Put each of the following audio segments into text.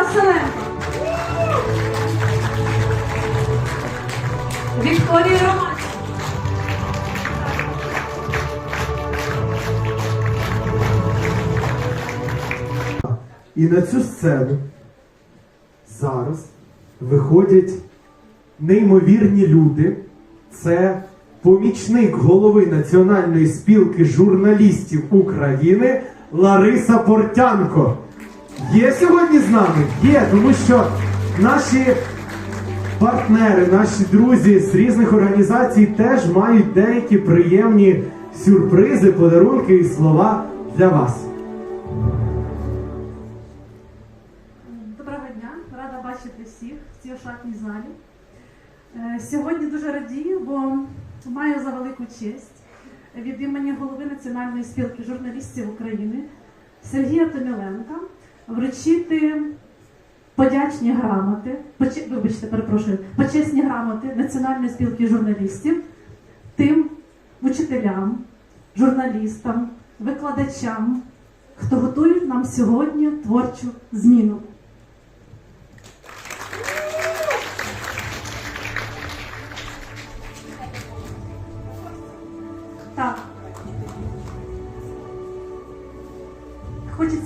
Василенко. Вікторія Роман. І на цю сцену зараз виходять неймовірні люди. Це помічник голови Національної спілки журналістів України Лариса Портянко. Є сьогодні з нами? Є, тому що наші партнери, наші друзі з різних організацій теж мають деякі приємні сюрпризи, подарунки і слова для вас. Доброго дня, рада бачити всіх в цій ошатній залі. Е, Сьогодні дуже радію, бо маю за велику честь від імені голови Національної спілки журналістів України Сергія Томіленка вручити подячні грамоти, поче- вибачте, перепрошую, почесні грамоти Національної спілки журналістів тим учителям, журналістам, викладачам, хто готують нам сьогодні творчу зміну.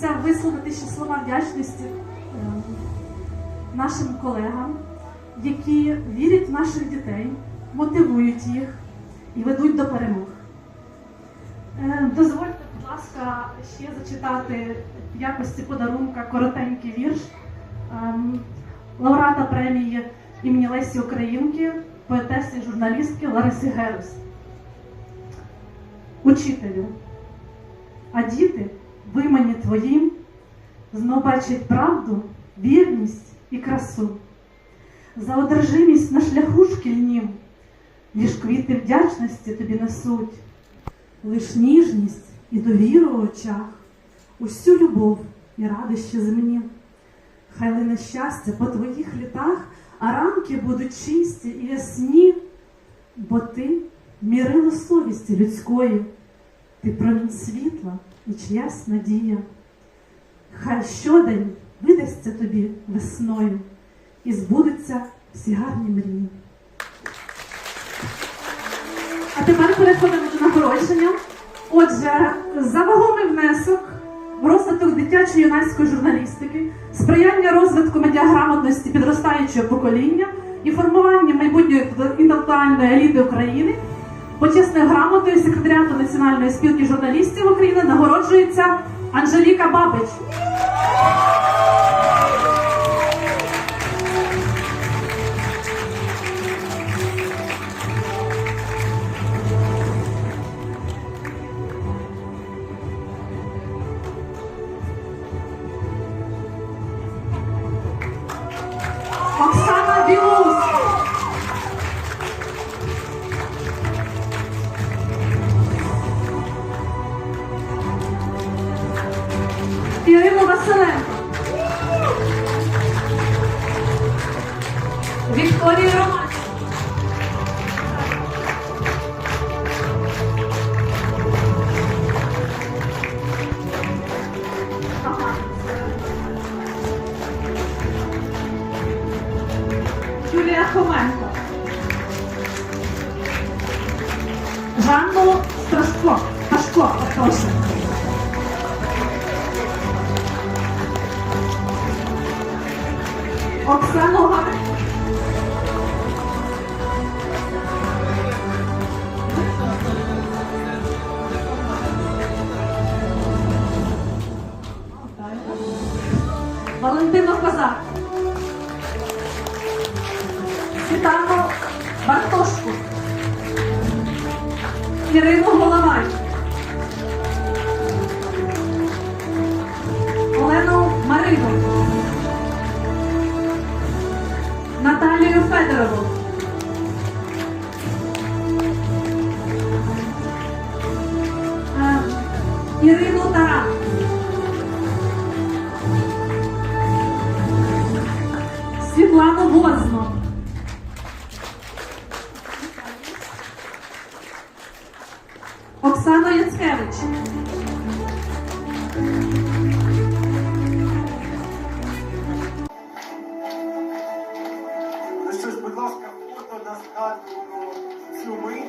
Хочеться висловити ще слова вдячності е, нашим колегам, які вірять в наших дітей, мотивують їх і ведуть до перемог. Е, Дозвольте, будь ласка, ще зачитати в якості подарунка коротенький вірш ем, лауреата премії імені Лесі Українки, поетеси і журналістки Лариси Герус. Учителю, а діти, вимані твоїм, знов бачать правду, вірність і красу. За одержимість на шляху шкільнім, ліж квіти вдячності тобі несуть, лиш ніжність і довіру в очах, усю любов і радощі земні. Хай лине щастя по твоїх літах, а ранки будуть чисті і ясні, бо ти мірило совісті людської, ти промінь світла і чиясь надія. Хай щодень видасться тобі весною і збудуться всі гарні мрії. А тепер переходимо до нагородження. Отже, за вагомий внесок в розвиток дитячої юнацької журналістики, сприяння розвитку медіаграмотності підростаючого покоління і формування майбутньої інтелектуальної еліти України. Почесною грамотою секретаріату Національної спілки журналістів України нагороджується Анжеліка Бабич. Ірина Василенко. Вікторії Роман. Юлія Хоменко. Жанну Страшко. Пашко, прошу. Оксану Гаврилюк. Валентину Козак. Світлану Бартошку. Ірину Головань. Наталію Федорову. Ірину Таран. Світлану Возну.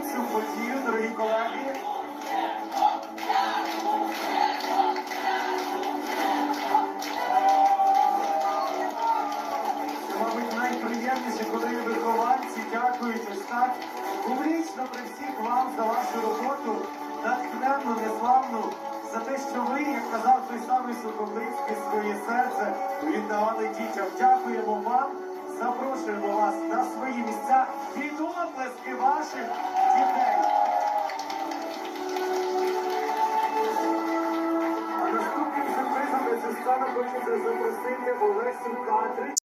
Цю подію, дорогі колеги. Мабуть, найприємніше, коли вихованці дякують ось так публічно при всіх вам за вашу роботу, натхненну, неславну, за те, що ви, як казав той самий Сухоблицький, своє серце віддавали дітям. Дякуємо вам, запрошуємо вас на свої місця від оплески ваших дітей. Наступним сюрпризом цю хочеться запросити Олесю Кадрич.